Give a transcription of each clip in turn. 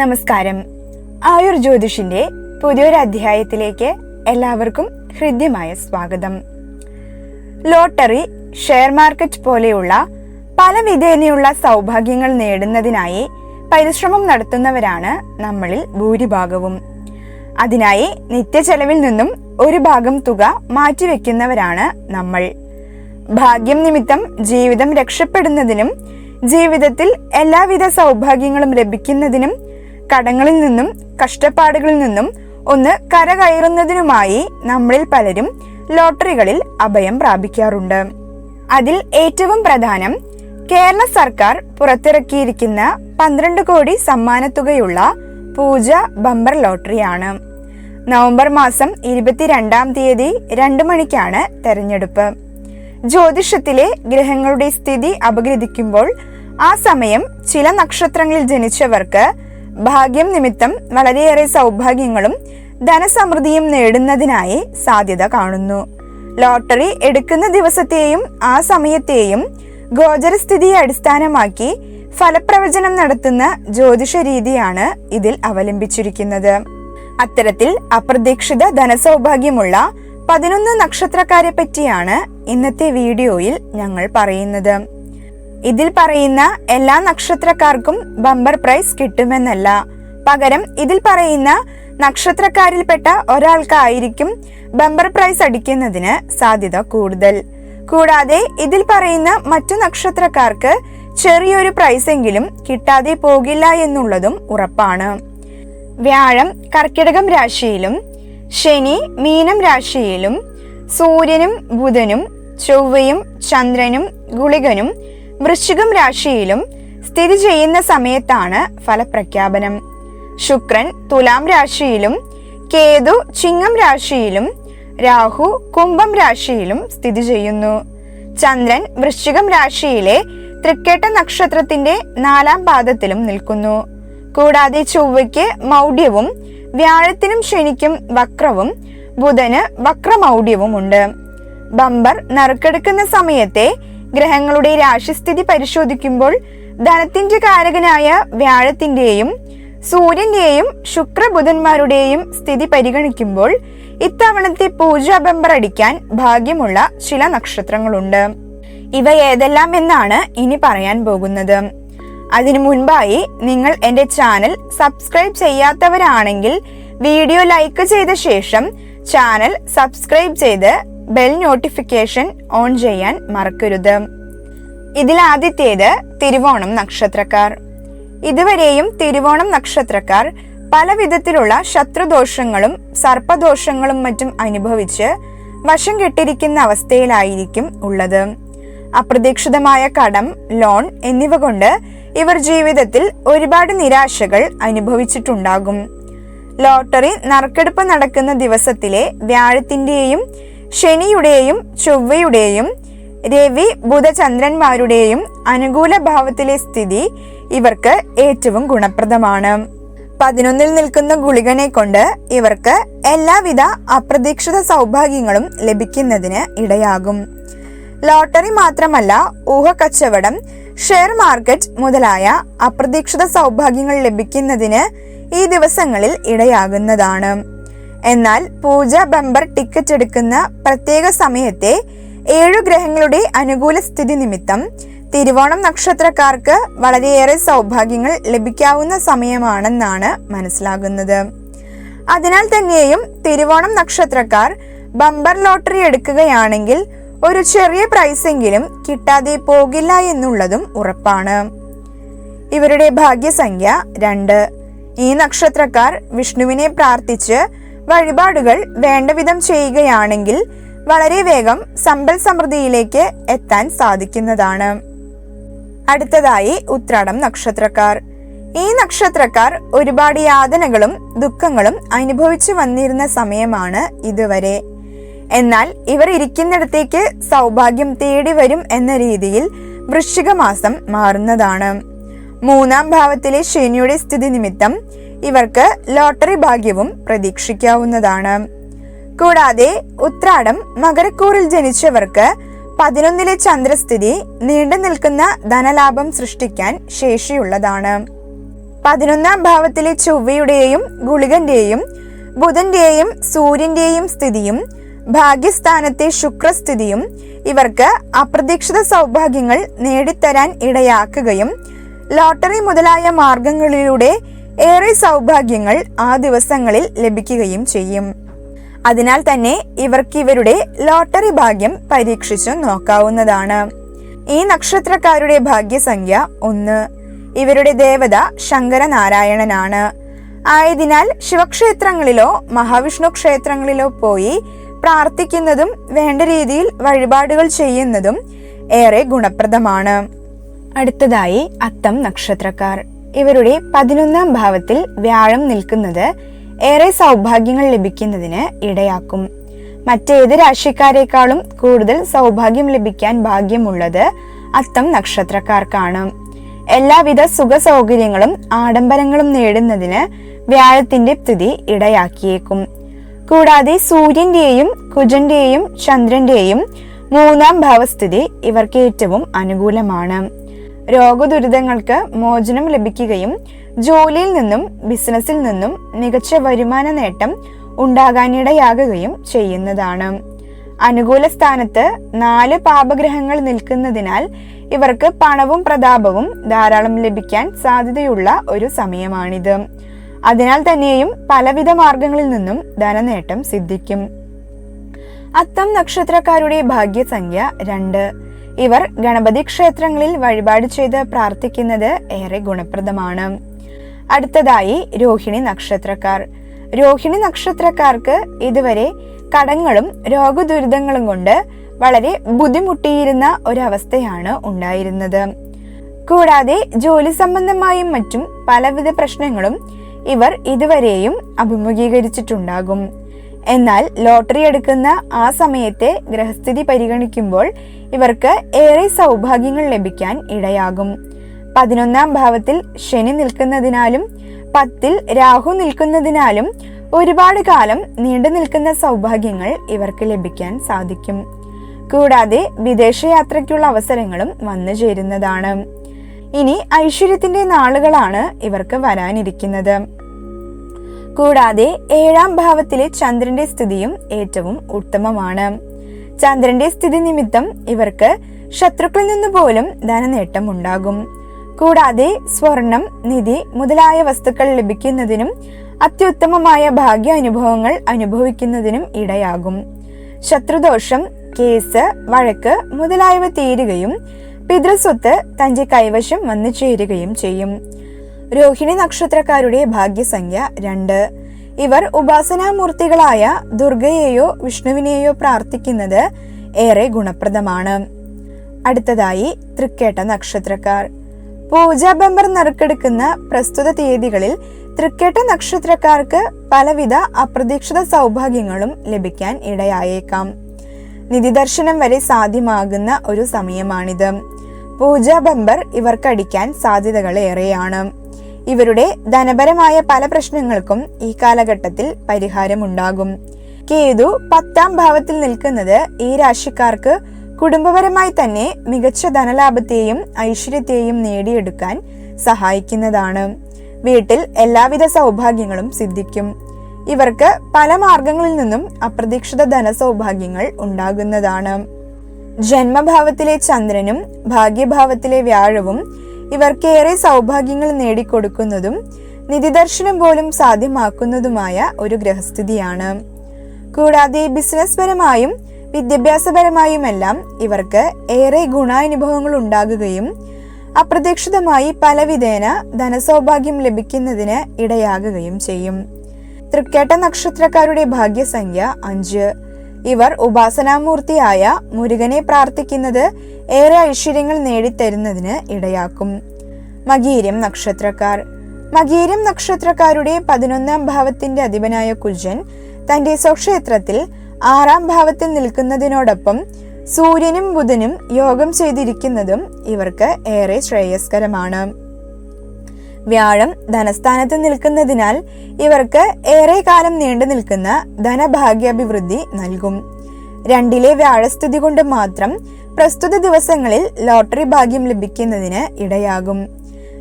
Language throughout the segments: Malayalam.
നമസ്കാരം. ആയുർ ജ്യോതിഷിന്റെ പുതിയൊരു അധ്യായത്തിലേക്ക് എല്ലാവർക്കും ഹൃദ്യമായ സ്വാഗതം. ലോട്ടറി ഷെയർ മാർക്കറ്റ് പോലെയുള്ള പല വിധേനയുള്ള സൗഭാഗ്യങ്ങൾ നേടുന്നതിനായി പരിശ്രമം നടത്തുന്നവരാണ് നമ്മളിൽ ഭൂരിഭാഗവും. അതിനായി നിത്യചെലവിൽ നിന്നും ഒരു ഭാഗം തുക മാറ്റിവെക്കുന്നവരാണ് നമ്മൾ. ഭാഗ്യം നിമിത്തം ജീവിതം രക്ഷപ്പെടുന്നതിനും ജീവിതത്തിൽ എല്ലാവിധ സൗഭാഗ്യങ്ങളും ലഭിക്കുന്നതിനും കടങ്ങളിൽ നിന്നും കഷ്ടപ്പാടുകളിൽ നിന്നും ഒന്ന് കരകയറുന്നതിനുമായി നമ്മളിൽ പലരും ലോട്ടറികളിൽ അഭയം പ്രാപിക്കാറുണ്ട്. അതിൽ ഏറ്റവും പ്രധാനം കേരള സർക്കാർ പുറത്തിറക്കിയിരിക്കുന്ന പന്ത്രണ്ട് കോടി സമ്മാനത്തുകയുള്ള പൂജ ബമ്പർ ലോട്ടറിയാണ്. നവംബർ മാസം ഇരുപത്തിരണ്ടാം തീയതി രണ്ടു മണിക്കാണ് തെരഞ്ഞെടുപ്പ്. ജ്യോതിഷത്തിലെ ഗ്രഹങ്ങളുടെ സ്ഥിതി അപഗ്രഥിക്കുമ്പോൾ ആ സമയം ചില നക്ഷത്രങ്ങളിൽ ജനിച്ചവർക്ക് ഭാഗ്യം നിമിത്തം വളരെയേറെ സൗഭാഗ്യങ്ങളും ധനസമൃദ്ധിയും നേടുന്നതിനായി സാധ്യത കാണുന്നു. ലോട്ടറി എടുക്കുന്ന ദിവസത്തെയും ആ സമയത്തെയും ഗോചരസ്ഥിതിയെ അടിസ്ഥാനമാക്കി ഫലപ്രവചനം നടത്തുന്ന ജ്യോതിഷ രീതിയാണ് ഇതിൽ അവലംബിച്ചിരിക്കുന്നത്. അത്തരത്തിൽ അപ്രതീക്ഷിത ധനസൗഭാഗ്യമുള്ള പതിനൊന്ന് നക്ഷത്രക്കാരെ പറ്റിയാണ് ഇന്നത്തെ വീഡിയോയിൽ ഞങ്ങൾ പറയുന്നത്. ഇതിൽ പറയുന്ന എല്ലാ നക്ഷത്രക്കാർക്കും ബമ്പർ പ്രൈസ് കിട്ടുമെന്നല്ല. പകരം ഇതിൽ പറയുന്ന നക്ഷത്രക്കാരിൽപ്പെട്ട ഒരാൾക്കായിരിക്കും ബമ്പർ പ്രൈസ് അടിക്കുന്നതിന് സാധ്യത കൂടുതൽ. കൂടാതെ ഇതിൽ പറയുന്ന മറ്റു നക്ഷത്രക്കാർക്ക് ചെറിയൊരു പ്രൈസെങ്കിലും കിട്ടാതെ പോകില്ല എന്നുള്ളതും ഉറപ്പാണ്. വ്യാഴം കർക്കിടകം രാശിയിലും ശനി മീനം രാശിയിലും സൂര്യനും ബുധനും ചൊവ്വയും ചന്ദ്രനും ഗുളികനും വൃശ്ചികം രാശിയിലും സ്ഥിതി ചെയ്യുന്ന സമയത്താണ് ഫലപ്രഖ്യാപനം. ശുക്രൻ തുലാം രാശിയിലും കേതു ചിങ്ങം രാശിയിലും രാഹു കുംഭം രാശിയിലും സ്ഥിതി ചെയ്യുന്നു. ചന്ദ്രൻ വൃശ്ചികം രാശിയിലെ തൃക്കേട്ട നക്ഷത്രത്തിന്റെ നാലാം പാദത്തിലും നിൽക്കുന്നു. കൂടാതെ ചൊവ്വയ്ക്ക് മൗഢ്യവും വ്യാഴത്തിനും ശനിക്കും വക്രവും ബുധന് വക്രമൗഢ്യവുമുണ്ട്. ബമ്പർ നറുക്കെടുക്കുന്ന സമയത്തെ ഗ്രഹങ്ങളുടെ രാശിസ്ഥിതി പരിശോധിക്കുമ്പോൾ ധനത്തിന്റെ കാരകനായ വ്യാഴത്തിന്റെയും സൂര്യന്റെയും ശുക്രബുധന്മാരുടെയും സ്ഥിതി പരിഗണിക്കുമ്പോൾ ഇത്തവണത്തെ പൂജാ ബമ്പർ അടിക്കാൻ ഭാഗ്യമുള്ള ചില നക്ഷത്രങ്ങളുണ്ട്. ഇവ ഏതെല്ലാം എന്നാണ് ഇനി പറയാൻ പോകുന്നത്. അതിനു മുൻപായി നിങ്ങൾ എന്റെ ചാനൽ സബ്സ്ക്രൈബ് ചെയ്യാത്തവരാണെങ്കിൽ വീഡിയോ ലൈക്ക് ചെയ്ത ശേഷം ചാനൽ സബ്സ്ക്രൈബ് ചെയ്ത് ബെൽ നോട്ടിഫിക്കേഷൻ ഓൺ ചെയ്യാൻ മറക്കരുത്. ഇതിൽ ആദ്യത്തേത് തിരുവോണം നക്ഷത്രക്കാർ. ഇതുവരെയും തിരുവോണം നക്ഷത്രക്കാർ പല വിധത്തിലുള്ള ശത്രുദോഷങ്ങളും സർപ്പദോഷങ്ങളും മറ്റും അനുഭവിച്ച് വശം കെട്ടിരിക്കുന്ന അവസ്ഥയിലായിരിക്കും ഉള്ളത്. അപ്രതീക്ഷിതമായ കടം ലോൺ എന്നിവ കൊണ്ട് ഇവർ ജീവിതത്തിൽ ഒരുപാട് നിരാശകൾ അനുഭവിച്ചിട്ടുണ്ടാകും. ലോട്ടറി നറുക്കെടുപ്പ് നടക്കുന്ന ദിവസത്തിലെ വ്യാഴത്തിന്റെയും ശനിയുടെയും ചൊവ്വയുടെയും രവി ബുധചന്ദ്രന്മാരുടെയും അനുകൂല ഭാവത്തിലെ സ്ഥിതി ഇവർക്ക് ഏറ്റവും ഗുണപ്രദമാണ്. പതിനൊന്നിൽ നിൽക്കുന്ന ഗുളികനെ കൊണ്ട് ഇവർക്ക് എല്ലാവിധ അപ്രതീക്ഷിത സൗഭാഗ്യങ്ങളും ലഭിക്കുന്നതിന് ഇടയാകും. ലോട്ടറി മാത്രമല്ല ഊഹക്കച്ചവടം ഷെയർ മാർക്കറ്റ് മുതലായ അപ്രതീക്ഷിത സൗഭാഗ്യങ്ങൾ ലഭിക്കുന്നതിന് ഈ ദിവസങ്ങളിൽ ഇടയാകുന്നതാണ്. എന്നാൽ പൂജ ബമ്പർ ടിക്കറ്റ് എടുക്കുന്ന പ്രത്യേക സമയത്തെ ഏഴു ഗ്രഹങ്ങളുടെ അനുകൂല സ്ഥിതി നിമിത്തം തിരുവോണം നക്ഷത്രക്കാർക്ക് വളരെയേറെ സൗഭാഗ്യങ്ങൾ ലഭിക്കാവുന്ന സമയമാണെന്നാണ് മനസ്സിലാകുന്നത്. അതിനാൽ തന്നെയും തിരുവോണം നക്ഷത്രക്കാർ ബമ്പർ ലോട്ടറി എടുക്കുകയാണെങ്കിൽ ഒരു ചെറിയ പ്രൈസെങ്കിലും കിട്ടാതെ പോകില്ല എന്നുള്ളതും ഉറപ്പാണ്. ഇവരുടെ ഭാഗ്യസംഖ്യ രണ്ട്. ഈ നക്ഷത്രക്കാർ വിഷ്ണുവിനെ പ്രാർത്ഥിച്ച് വഴിപാടുകൾ വേണ്ടവിധം ചെയ്യുകയാണെങ്കിൽ വളരെ വേഗം സമ്പൽ സമൃദ്ധിയിലേക്ക് എത്താൻ സാധിക്കുന്നതാണ്. അടുത്തതായി ഉത്രാടം നക്ഷത്രക്കാർ. ഈ നക്ഷത്രക്കാർ ഒരുപാട് യാതനകളും ദുഃഖങ്ങളും അനുഭവിച്ചു വന്നിരുന്ന സമയമാണ് ഇതുവരെ. എന്നാൽ ഇവർ ഇരിക്കുന്നിടത്തേക്ക് സൗഭാഗ്യം തേടി വരും എന്ന രീതിയിൽ വൃശ്ചിക മാസം മാറുന്നതാണ്. മൂന്നാം ഭാവത്തിലെ ശനിയുടെ സ്ഥിതി നിമിത്തം ഇവർക്ക് ലോട്ടറി ഭാഗ്യവും പ്രതീക്ഷിക്കാവുന്നതാണ്. കൂടാതെ ഉത്രാടം മകരക്കൂറിൽ ജനിച്ചവർക്ക് പതിനൊന്നിലെ ചന്ദ്രസ്ഥിതി നീണ്ടു നിൽക്കുന്ന ധനലാഭം സൃഷ്ടിക്കാൻ ശേഷിയുള്ളതാണ്. പതിനൊന്നാം ഭാവത്തിലെ ചൊവ്വയുടെയും ഗുളികന്റെയും ബുധന്റെയും സൂര്യന്റെയും സ്ഥിതിയും ഭാഗ്യസ്ഥാനത്തെ ശുക്രസ്ഥിതിയും ഇവർക്ക് അപ്രതീക്ഷിത സൗഭാഗ്യങ്ങൾ നേടിത്തരാൻ ഇടയാക്കുകയും ലോട്ടറി മുതലായ മാർഗങ്ങളിലൂടെ ഏറെ സൗഭാഗ്യങ്ങൾ ആ ദിവസങ്ങളിൽ ലഭിക്കുകയും ചെയ്യും. അതിനാൽ തന്നെ ഇവർക്ക് ഇവരുടെ ലോട്ടറി ഭാഗ്യം പരീക്ഷിച്ചു നോക്കാവുന്നതാണ്. ഈ നക്ഷത്രക്കാരുടെ ഭാഗ്യസംഖ്യ ഒന്ന്. ഇവരുടെ ദേവത ശങ്കരനാരായണനാണ്. ആയതിനാൽ ശിവക്ഷേത്രങ്ങളിലോ മഹാവിഷ്ണു ക്ഷേത്രങ്ങളിലോ പോയി പ്രാർത്ഥിക്കുന്നതും വേണ്ട രീതിയിൽ വഴിപാടുകൾ ചെയ്യുന്നതും ഏറെ ഗുണപ്രദമാണ്. അടുത്തതായി അത്തം നക്ഷത്രക്കാർ. ഇവരുടെ പതിനൊന്നാം ഭാവത്തിൽ വ്യാഴം നിൽക്കുന്നത് ഏറെ സൗഭാഗ്യങ്ങൾ ലഭിക്കുന്നതിന് ഇടയാക്കും. മറ്റേത് രാശിക്കാരെക്കാളും കൂടുതൽ സൗഭാഗ്യം ലഭിക്കാൻ ഭാഗ്യമുള്ളത് അത്തം നക്ഷത്രക്കാർക്കാണ്. എല്ലാവിധ സുഖ സൗകര്യങ്ങളും ആഡംബരങ്ങളും നേടുന്നതിന് വ്യാഴത്തിന്റെ സ്ഥിതി ഇടയാക്കിയേക്കും. കൂടാതെ സൂര്യന്റെയും കുജന്റെയും ചന്ദ്രന്റെയും മൂന്നാം ഭാവസ്ഥിതി ഇവർക്ക് ഏറ്റവും അനുകൂലമാണ്. രോഗദുരിതങ്ങൾക്ക് മോചനം ലഭിക്കുകയും ജോലിയിൽ നിന്നും ബിസിനസ്സിൽ നിന്നും മികച്ച വരുമാന നേട്ടം ഉണ്ടാകാനിടയാകുകയും ചെയ്യുന്നതാണ്. അനുകൂല സ്ഥാനത്ത് നാല് പാപഗ്രഹങ്ങൾ നിൽക്കുന്നതിനാൽ ഇവർക്ക് പണവും പ്രതാപവും ധാരാളം ലഭിക്കാൻ സാധ്യതയുള്ള ഒരു സമയമാണിത്. അതിനാൽ തന്നെയും പലവിധ മാർഗങ്ങളിൽ നിന്നും ധനനേട്ടം സിദ്ധിക്കും. അത്തം നക്ഷത്രക്കാരുടെ ഭാഗ്യസംഖ്യ രണ്ട്. ഇവർ ഗണപതി ക്ഷേത്രങ്ങളിൽ വഴിപാട് ചെയ്ത് പ്രാർത്ഥിക്കുന്നത് ഏറെ ഗുണപ്രദമാണ്. അടുത്തതായി രോഹിണി നക്ഷത്രക്കാർ. രോഹിണി നക്ഷത്രക്കാർക്ക് ഇതുവരെ കടങ്ങളും രോഗദുരിതങ്ങളും കൊണ്ട് വളരെ ബുദ്ധിമുട്ടിയിരുന്ന ഒരവസ്ഥയാണ് ഉണ്ടായിരുന്നത്. കൂടാതെ ജോലി സംബന്ധമായും മറ്റും പലവിധ പ്രശ്നങ്ങളും ഇവർ ഇതുവരെയും അഭിമുഖീകരിച്ചിട്ടുണ്ടാകും. എന്നാൽ ലോട്ടറി എടുക്കുന്ന ആ സമയത്തെ ഗ്രഹസ്ഥിതി പരിഗണിക്കുമ്പോൾ ഇവർക്ക് ഏറെ സൗഭാഗ്യങ്ങൾ ലഭിക്കാൻ ഇടയാകും. പതിനൊന്നാം ഭാവത്തിൽ ശനി നിൽക്കുന്നതിനാലും പത്തിൽ രാഹു നിൽക്കുന്നതിനാലും ഒരുപാട് കാലം നീണ്ടു നിൽക്കുന്ന സൗഭാഗ്യങ്ങൾ ഇവർക്ക് ലഭിക്കാൻ സാധിക്കും. കൂടാതെ വിദേശയാത്രയ്ക്കുള്ള അവസരങ്ങളും വന്നു ചേരുന്നതാണ്. ഇനി ഐശ്വര്യത്തിന്റെ നാളുകളാണ് ഇവർക്ക് വരാനിരിക്കുന്നത്. കൂടാതെ ഏഴാം ഭാവത്തിലെ ചന്ദ്രന്റെ സ്ഥിതിയും ഏറ്റവും ഉത്തമമാണ്. ചന്ദ്രന്റെ സ്ഥിതി നിമിത്തം ഇവർക്ക് ശത്രുക്കളിൽ നിന്ന് പോലും ധനനേട്ടം ഉണ്ടാകും. കൂടാതെ സ്വർണം നിധി മുതലായ വസ്തുക്കൾ ലഭിക്കുന്നതിനും അത്യുത്തമമായ ഭാഗ്യ അനുഭവങ്ങൾ അനുഭവിക്കുന്നതിനും ഇടയാകും. ശത്രുദോഷം കേസ് വഴക്ക് മുതലായവ തീരുകയും പിതൃസ്വത്ത് തന്റെ കൈവശം വന്നു ചേരുകയും ചെയ്യും. രോഹിണി നക്ഷത്രക്കാരുടെ ഭാഗ്യസംഖ്യ രണ്ട്. ഇവർ ഉപാസനാമൂർത്തികളായ ദുർഗയെയോ വിഷ്ണുവിനെയോ പ്രാർത്ഥിക്കുന്നത് ഏറെ ഗുണപ്രദമാണ്. അടുത്തതായി തൃക്കേട്ട നക്ഷത്രക്കാർ. പൂജാ ബംബർ നറുക്കെടുക്കുന്ന പ്രസ്തുത തീയതികളിൽ തൃക്കേട്ട നക്ഷത്രക്കാർക്ക് പലവിധ അപ്രതീക്ഷിത സൗഭാഗ്യങ്ങളും ലഭിക്കാൻ ഇടയായേക്കാം. നിധി ദർശനം വരെ സാധ്യമാകുന്ന ഒരു സമയമാണിത്. പൂജാ ബംബർ ഇവർക്കടിക്കാൻ സാധ്യതകൾ ഏറെയാണ്. ഇവരുടെ ധനപരമായ പല പ്രശ്നങ്ങൾക്കും ഈ കാലഘട്ടത്തിൽ പരിഹാരമുണ്ടാകും. കേതു പത്താം ഭാവത്തിൽ നിൽക്കുന്നത് ഈ രാശിക്കാർക്ക് കുടുംബപരമായി തന്നെ മികച്ച ധനലാഭത്തെയും ഐശ്വര്യത്തെയും നേടിയെടുക്കാൻ സഹായിക്കുന്നതാണ്. വീട്ടിൽ എല്ലാവിധ സൗഭാഗ്യങ്ങളും സിദ്ധിക്കും. ഇവർക്ക് പല മാർഗങ്ങളിൽ നിന്നും അപ്രതീക്ഷിത ധനസൗഭാഗ്യങ്ങൾ ഉണ്ടാകുന്നതാണ്. ജന്മഭാവത്തിലെ ചന്ദ്രനും ഭാഗ്യഭാവത്തിലെ വ്യാഴവും ഇവർക്കേറെ സൗഭാഗ്യങ്ങൾ നേടിക്കൊടുക്കുന്നതും നിധിദർശനം പോലും സാധ്യമാക്കുന്നതുമായ ഒരു ഗ്രഹസ്ഥിതിയാണ് കൂടാതെ ബിസിനസ് പരമായും വിദ്യാഭ്യാസപരമായുമെല്ലാം ഇവർക്ക് ഏറെ ഗുണാനുഭവങ്ങൾ ഉണ്ടാകുകയും അപ്രതീക്ഷിതമായി പലവിധേന ധനസൗഭാഗ്യം ലഭിക്കുന്നതിന് ഇടയാകുകയും ചെയ്യും. തൃക്കേട്ട നക്ഷത്രക്കാരുടെ ഭാഗ്യസംഖ്യ അഞ്ച്. ഇവർ ഉപാസനാമൂർത്തിയായ മുരുകനെ പ്രാർത്ഥിക്കുന്നത് ഏറെ ഐശ്വര്യങ്ങൾ നേടിത്തരുന്നതിന് ഇടയാക്കും. മകീരം നക്ഷത്രക്കാർ. മകീരം നക്ഷത്രക്കാരുടെ പതിനൊന്നാം ഭാവത്തിന്റെ അധിപനായ കുജൻ തന്റെ സ്വക്ഷേത്രത്തിൽ ആറാം ഭാവത്തിൽ നിൽക്കുന്നതിനോടൊപ്പം സൂര്യനും ബുധനും യോഗം ചെയ്തിരിക്കുന്നതും ഇവർക്ക് ഏറെ ശ്രേയസ്കരമാണ്. വ്യാഴം ധനസ്ഥാനത്ത് നിൽക്കുന്നതിനാൽ ഇവർക്ക് ഏറെ കാലം നീണ്ടു നിൽക്കുന്ന ധനഭാഗ്യാഭിവൃദ്ധി നൽകും. രണ്ടിലെ വ്യാഴസ്ഥിതി കൊണ്ട് മാത്രം പ്രസ്തുത ദിവസങ്ങളിൽ ലോട്ടറി ഭാഗ്യം ലഭിക്കുന്നതിന് ഇടയാകും.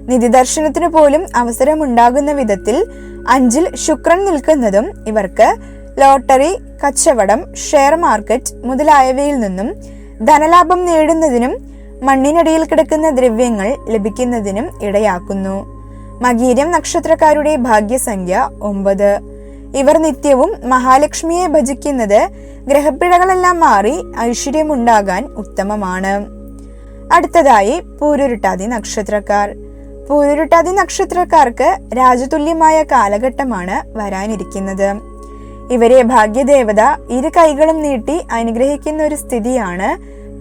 നിധിദർശനത്തിന് പോലും അവസരമുണ്ടാകുന്ന വിധത്തിൽ അഞ്ചിൽ ശുക്രൻ നിൽക്കുന്നതും ഇവർക്ക് ലോട്ടറി കച്ചവടം ഷെയർ മാർക്കറ്റ് മുതലായവയിൽ നിന്നും ധനലാഭം നേടുന്നതിനും മണ്ണിനടിയിൽ കിടക്കുന്ന ദ്രവ്യങ്ങൾ ലഭിക്കുന്നതിനും ഇടയാക്കുന്നു. മകീരം നക്ഷത്രക്കാരുടെ ഭാഗ്യസംഖ്യ ഒമ്പത്. ഇവർ നിത്യവും മഹാലക്ഷ്മിയെ ഭജിക്കുന്നത് ഗ്രഹപ്പിഴകളെല്ലാം മാറി ഐശ്വര്യമുണ്ടാകാൻ ഉത്തമമാണ്. അടുത്തതായി പൂരുരുട്ടാതി നക്ഷത്രക്കാർ. പൂരുരുട്ടാതി നക്ഷത്രക്കാർക്ക് രാജതുല്യമായ കാലഘട്ടമാണ് വരാനിരിക്കുന്നത്. ഇവരെ ഭാഗ്യദേവത ഇരു കൈകളും നീട്ടി അനുഗ്രഹിക്കുന്ന ഒരു സ്ഥിതിയാണ്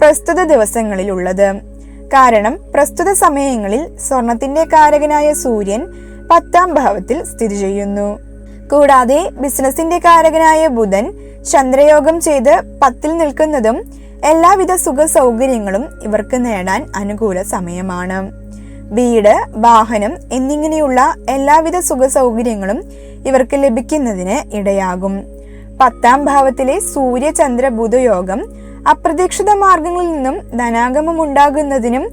പ്രസ്തുത ദിവസങ്ങളിലുള്ളത്. ഉള്ളത് കാരണം പ്രസ്തുത സമയങ്ങളിൽ സ്വർണത്തിന്റെ കാരകനായ സൂര്യൻ പത്താം ഭാവത്തിൽ സ്ഥിതി ചെയ്യുന്നു. കൂടാതെ ബിസിനസിന്റെ കാരകനായ ബുധൻ ചന്ദ്രയോഗം ചെയ്ത് പത്തിൽ നിൽക്കുന്നതും എല്ലാവിധ സുഖ സൗകര്യങ്ങളും ഇവർക്ക് നേടാൻ അനുകൂല സമയമാണ്. വീട് വാഹനം എന്നിങ്ങനെയുള്ള എല്ലാവിധ സുഖ സൗകര്യങ്ങളും ഇവർക്ക് ലഭിക്കുന്നതിന് ഇടയാകും. പത്താം ഭാവത്തിലെ സൂര്യ ചന്ദ്ര ബുധയോഗം അപ്രതീക്ഷിത മാർഗങ്ങളിൽ നിന്നും ധനാഗമം ഉണ്ടാകുന്നതിനും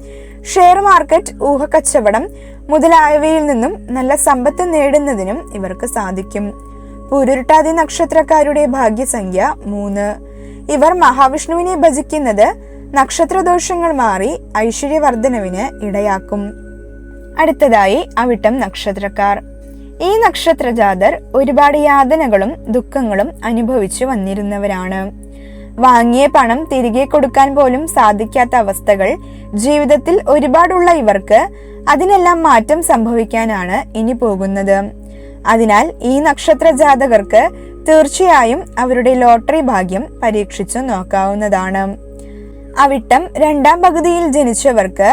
ഷെയർ മാർക്കറ്റ് ഊഹക്കച്ചവടം മുതലായവയിൽ നിന്നും നല്ല സമ്പത്ത് നേടുന്നതിനും ഇവർക്ക് സാധിക്കും. പൂരുരുട്ടാതി നക്ഷത്രക്കാരുടെ ഭാഗ്യസംഖ്യ മൂന്ന്. ഇവർ മഹാവിഷ്ണുവിനെ ഭജിക്കുന്നത് നക്ഷത്രദോഷങ്ങൾ മാറി ഐശ്വര്യവർദ്ധനവിന് ഇടയാക്കും. അടുത്തതായി അവിട്ടം നക്ഷത്രക്കാർ. ഈ നക്ഷത്രജാതർ ഒരുപാട് യാതനകളും ദുഃഖങ്ങളും അനുഭവിച്ചു വന്നിരുന്നവരാണ്. വാങ്ങിയ പണം തിരികെ കൊടുക്കാൻ പോലും സാധിക്കാത്ത അവസ്ഥകൾ ജീവിതത്തിൽ ഒരുപാടുള്ള ഇവർക്ക് അതിനെല്ലാം മാറ്റം സംഭവിക്കാനാണ് ഇനി പോകുന്നത്. അതിനാൽ ഈ നക്ഷത്ര ജാതകർക്ക് തീർച്ചയായും അവരുടെ ലോട്ടറി ഭാഗ്യം പരീക്ഷിച്ചു നോക്കാവുന്നതാണ്. അവിട്ടം രണ്ടാം പകുതിയിൽ ജനിച്ചവർക്ക്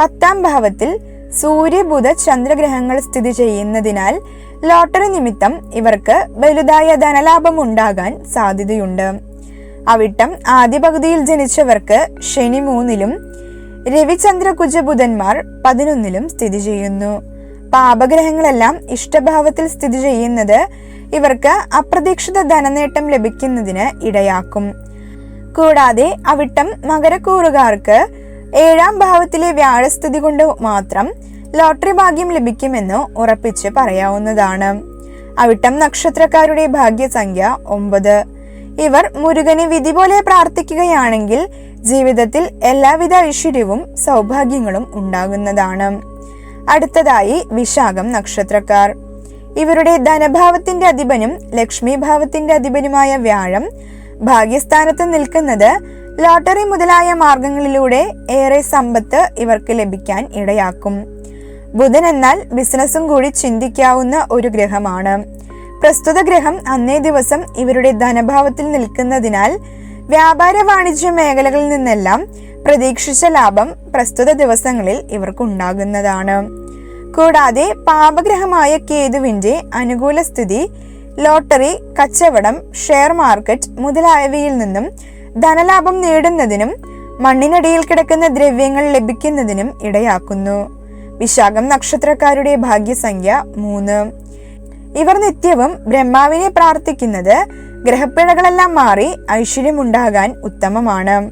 പത്താം ഭാവത്തിൽ സൂര്യ ബുധ ചന്ദ്രഗ്രഹങ്ങൾ സ്ഥിതി ചെയ്യുന്നതിനാൽ ലോട്ടറി നിമിത്തം ഇവർക്ക് വലുതായ ധനലാഭം ഉണ്ടാകാൻ സാധ്യതയുണ്ട്. അവിട്ടം ആദ്യ പകുതിയിൽ ജനിച്ചവർക്ക് ശനി മൂന്നിലും രവിചന്ദ്ര കുജബുധന്മാർ പതിനൊന്നിലും സ്ഥിതി ചെയ്യുന്നു. പാപഗ്രഹങ്ങളെല്ലാം ഇഷ്ടഭാവത്തിൽ സ്ഥിതി ചെയ്യുന്നത് ഇവർക്ക് അപ്രതീക്ഷിത ധനനേട്ടം ലഭിക്കുന്നതിന് ഇടയാക്കും. കൂടാതെ അവിട്ടം മകരക്കൂറുകാർക്ക് ഏഴാം ഭാവത്തിലെ വ്യാഴസ്ഥിതി കൊണ്ട് മാത്രം ലോട്ടറി ഭാഗ്യം ലഭിക്കുമെന്ന് ഉറപ്പിച്ച് പറയാവുന്നതാണ്. അവിട്ടം നക്ഷത്രക്കാരുടെ ഭാഗ്യസംഖ്യ ഒമ്പത്. ഇവർ മുരുകനെ വിധി പോലെ പ്രാർത്ഥിക്കുകയാണെങ്കിൽ ജീവിതത്തിൽ എല്ലാവിധ ഐശ്വര്യവും സൗഭാഗ്യങ്ങളും ഉണ്ടാകുന്നതാണ്. അടുത്തതായി വിശാഖം നക്ഷത്രക്കാർ. ഇവരുടെ ധനഭാവത്തിന്റെ അധിപനും ലക്ഷ്മി ഭാവത്തിന്റെ അധിപനുമായ വ്യാഴം ഭാഗ്യസ്ഥാനത്ത് നിൽക്കുന്നത് ലോട്ടറി മുതലായ മാർഗങ്ങളിലൂടെ ഏറെ സമ്പത്ത് ഇവർക്ക് ലഭിക്കാൻ ഇടയാക്കും. ബുധൻ എന്നാൽ ബിസിനസ്സും കൂടി ചിന്തിക്കാവുന്ന ഒരു ഗ്രഹമാണ്. പ്രസ്തുത ഗ്രഹം അന്നേ ദിവസം ഇവരുടെ ധനഭാവത്തിൽ നിൽക്കുന്നതിനാൽ വ്യാപാര വാണിജ്യ മേഖലകളിൽ നിന്നെല്ലാം പ്രതീക്ഷിച്ച ലാഭം പ്രസ്തുത ദിവസങ്ങളിൽ ഇവർക്കുണ്ടാകുന്നതാണ്. കൂടാതെ പാപഗ്രഹമായ കേതുവിന്റെ അനുകൂല സ്ഥിതി ലോട്ടറി കച്ചവടം ഷെയർ മാർക്കറ്റ് മുതലായവയിൽ നിന്നും ധനലാഭം നേടുന്നതിനും മണ്ണിനടിയിൽ കിടക്കുന്ന ദ്രവ്യങ്ങൾ ലഭിക്കുന്നതിനും ഇടയാക്കുന്നു. വിശാഖം നക്ഷത്രക്കാരുടെ ഭാഗ്യസംഖ്യ മൂന്ന്. ഇവർ നിത്യവും ബ്രഹ്മാവിനെ പ്രാർത്ഥിക്കുന്നത് ഗ്രഹപ്പിഴകളെല്ലാം മാറി ഐശ്വര്യമുണ്ടാകാൻ ഉത്തമമാണ്.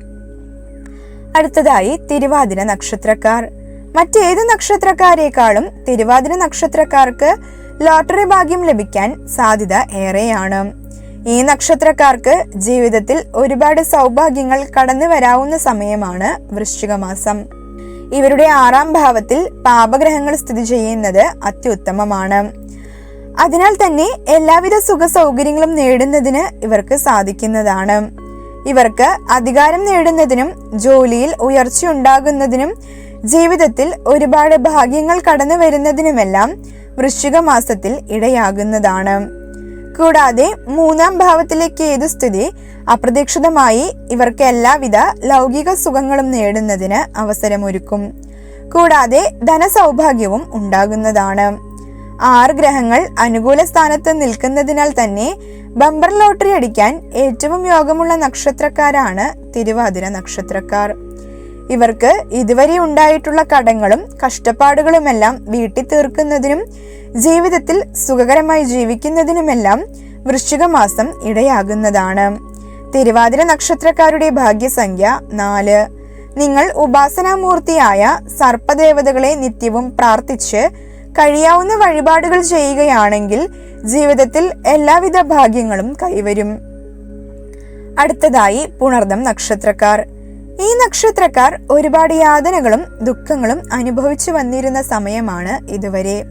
അടുത്തതായി തിരുവാതിര നക്ഷത്രക്കാർ. മറ്റേത് നക്ഷത്രക്കാരേക്കാളും തിരുവാതിര നക്ഷത്രക്കാർക്ക് ലോട്ടറി ഭാഗ്യം ലഭിക്കാൻ സാധ്യത ഏറെയാണ്. ഈ നക്ഷത്രക്കാർക്ക് ജീവിതത്തിൽ ഒരുപാട് സൗഭാഗ്യങ്ങൾ കടന്നു വരാവുന്ന സമയമാണ് വൃശ്ചികമാസം. ഇവരുടെ ആറാം ഭാവത്തിൽ പാപഗ്രഹങ്ങൾ സ്ഥിതി ചെയ്യുന്നത് അത്യുത്തമമാണ്. അതിനാൽ തന്നെ എല്ലാവിധ സുഖ സൗകര്യങ്ങളും നേടുന്നതിന് ഇവർക്ക് സാധിക്കുന്നതാണ്. ഇവർക്ക് അധികാരം നേടുന്നതിനും ജോലിയിൽ ഉയർച്ചയുണ്ടാകുന്നതിനും ജീവിതത്തിൽ ഒരുപാട് ഭാഗ്യങ്ങൾ കടന്നു വരുന്നതിനുമെല്ലാം വൃശ്ചിക മാസത്തിൽ ഇടയാകുന്നതാണ്. കൂടാതെ മൂന്നാം ഭാവത്തിലെ കേതുസ്ഥിതി അപ്രതീക്ഷിതമായി ഇവർക്ക് എല്ലാവിധ ലൗകിക സുഖങ്ങളും നേടുന്നതിന് അവസരമൊരുക്കും. കൂടാതെ ധനസൗഭാഗ്യവും ഉണ്ടാകുന്നതാണ്. ആറ് ഗ്രഹങ്ങൾ അനുകൂല സ്ഥാനത്ത് നിൽക്കുന്നതിനാൽ തന്നെ ബമ്പർ ലോട്ടറി അടിക്കാൻ ഏറ്റവും യോഗമുള്ള നക്ഷത്രക്കാരാണ് തിരുവാതിര നക്ഷത്രക്കാർ. ഇവർക്ക് ഇതുവരെ ഉണ്ടായിട്ടുള്ള കടങ്ങളും കഷ്ടപ്പാടുകളുമെല്ലാം വീട്ടി തീർക്കുന്നതിനും ജീവിതത്തിൽ സുഖകരമായി ജീവിക്കുന്നതിനുമെല്ലാം വൃശ്ചിക മാസം ഇടയാകുന്നതാണ്. തിരുവാതിര നക്ഷത്രക്കാരുടെ ഭാഗ്യസംഖ്യ നാല്. നിങ്ങൾ ഉപാസനാമൂർത്തിയായ സർപ്പദേവതകളെ നിത്യവും പ്രാർത്ഥിച്ച് കഴിയാവുന്ന വഴിപാടുകൾ ചെയ്യുകയാണെങ്കിൽ ജീവിതത്തിൽ എല്ലാവിധ ഭാഗ്യങ്ങളും കൈവരും. അടുത്തതായി പുണർദം നക്ഷത്രക്കാർ. ഈ നക്ഷത്രക്കാർ ഒരുപാട് യാതനകളും ദുഃഖങ്ങളും അനുഭവിച്ചു വന്നിരുന്ന സമയമാണ് ഇതുവരെ.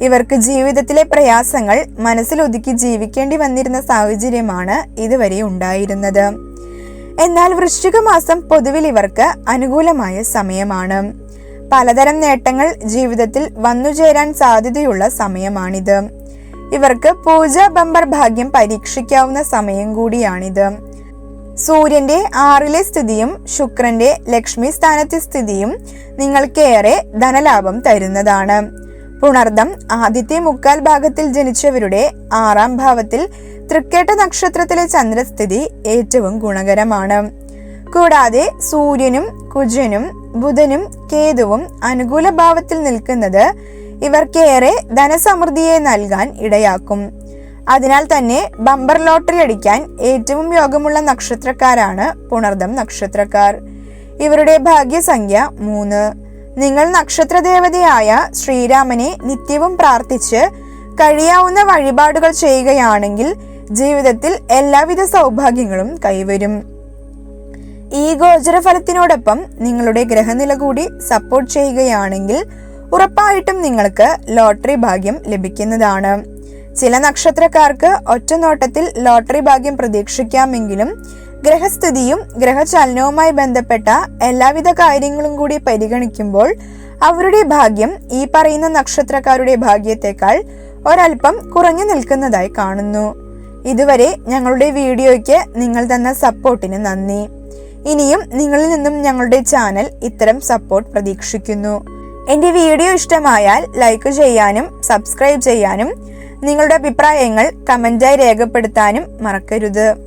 ഇവർക്ക് ജീവിതത്തിലെ പ്രയാസങ്ങൾ മനസ്സിലൊതുക്കി ജീവിക്കേണ്ടി വന്നിരുന്ന സാഹചര്യമാണ് ഇതുവരെ ഉണ്ടായിരുന്നത്. എന്നാൽ വൃശ്ചിക മാസം പൊതുവിൽ ഇവർക്ക് അനുകൂലമായ സമയമാണ്. പലതരം നേട്ടങ്ങൾ ജീവിതത്തിൽ വന്നുചേരാൻ സാധ്യതയുള്ള സമയമാണിത്. ഇവർക്ക് പൂജ ബമ്പർ ഭാഗ്യം പരീക്ഷിക്കാവുന്ന സമയം കൂടിയാണിത്. സൂര്യന്റെ ആറിലെ സ്ഥിതിയും ശുക്രന്റെ ലക്ഷ്മി സ്ഥാനത്തെ സ്ഥിതിയും നിങ്ങൾക്കേറെ ധനലാഭം തരുന്നതാണ്. പുണർദം ആദ്യത്തെ മുക്കാൽ ഭാഗത്തിൽ ജനിച്ചവരുടെ ആറാം ഭാവത്തിൽ തൃക്കേട്ട നക്ഷത്രത്തിലെ ചന്ദ്രസ്ഥിതി ഏറ്റവും ഗുണകരമാണ്. കൂടാതെ സൂര്യനും കുജനും ബുധനും കേതുവും അനുകൂല ഭാവത്തിൽ നിൽക്കുന്നത് ഇവർക്കേറെ ധനസമൃദ്ധിയെ നൽകാൻ ഇടയാക്കും. അതിനാൽ തന്നെ ബമ്പർ ലോട്ടറി അടിക്കാൻ ഏറ്റവും യോഗമുള്ള നക്ഷത്രക്കാരാണ് പുണർദം നക്ഷത്രക്കാർ. ഇവരുടെ ഭാഗ്യസംഖ്യ മൂന്ന്. നിങ്ങൾ നക്ഷത്രദേവതയായ ശ്രീരാമനെ നിത്യവും പ്രാർത്ഥിച്ച് കഴിയാവുന്ന വഴിപാടുകൾ ചെയ്യുകയാണെങ്കിൽ ജീവിതത്തിൽ എല്ലാവിധ സൗഭാഗ്യങ്ങളും കൈവരും. ഈ ഗോചരഫലത്തിനോടൊപ്പം നിങ്ങളുടെ ഗ്രഹനില കൂടി സപ്പോർട്ട് ചെയ്യുകയാണെങ്കിൽ ഉറപ്പായിട്ടും നിങ്ങൾക്ക് ലോട്ടറി ഭാഗ്യം ലഭിക്കുന്നതാണ്. ചില നക്ഷത്രക്കാർക്ക് ഒറ്റ നോട്ടത്തിൽ ലോട്ടറി ഭാഗ്യം പ്രതീക്ഷിക്കാമെങ്കിലും ഗ്രഹസ്ഥിതിയും ഗ്രഹചലനവുമായി ബന്ധപ്പെട്ട എല്ലാവിധ കാര്യങ്ങളും കൂടി പരിഗണിക്കുമ്പോൾ അവരുടെ ഭാഗ്യം ഈ പറയുന്ന നക്ഷത്രക്കാരുടെ ഭാഗ്യത്തെക്കാൾ ഒരൽപ്പം കുറഞ്ഞു നിൽക്കുന്നതായി കാണുന്നു. ഇതുവരെ ഞങ്ങളുടെ വീഡിയോയ്ക്ക് നിങ്ങൾ തന്ന സപ്പോർട്ടിന് നന്ദി. ഇനിയും നിങ്ങളിൽ നിന്നും ഞങ്ങളുടെ ചാനൽ ഇത്തരം സപ്പോർട്ട് പ്രതീക്ഷിക്കുന്നു. എന്റെ വീഡിയോ ഇഷ്ടമായാൽ ലൈക്ക് ചെയ്യാനും സബ്സ്ക്രൈബ് ചെയ്യാനും നിങ്ങളുടെ അഭിപ്രായങ്ങൾ കമന്റായി രേഖപ്പെടുത്താനും മറക്കരുത്.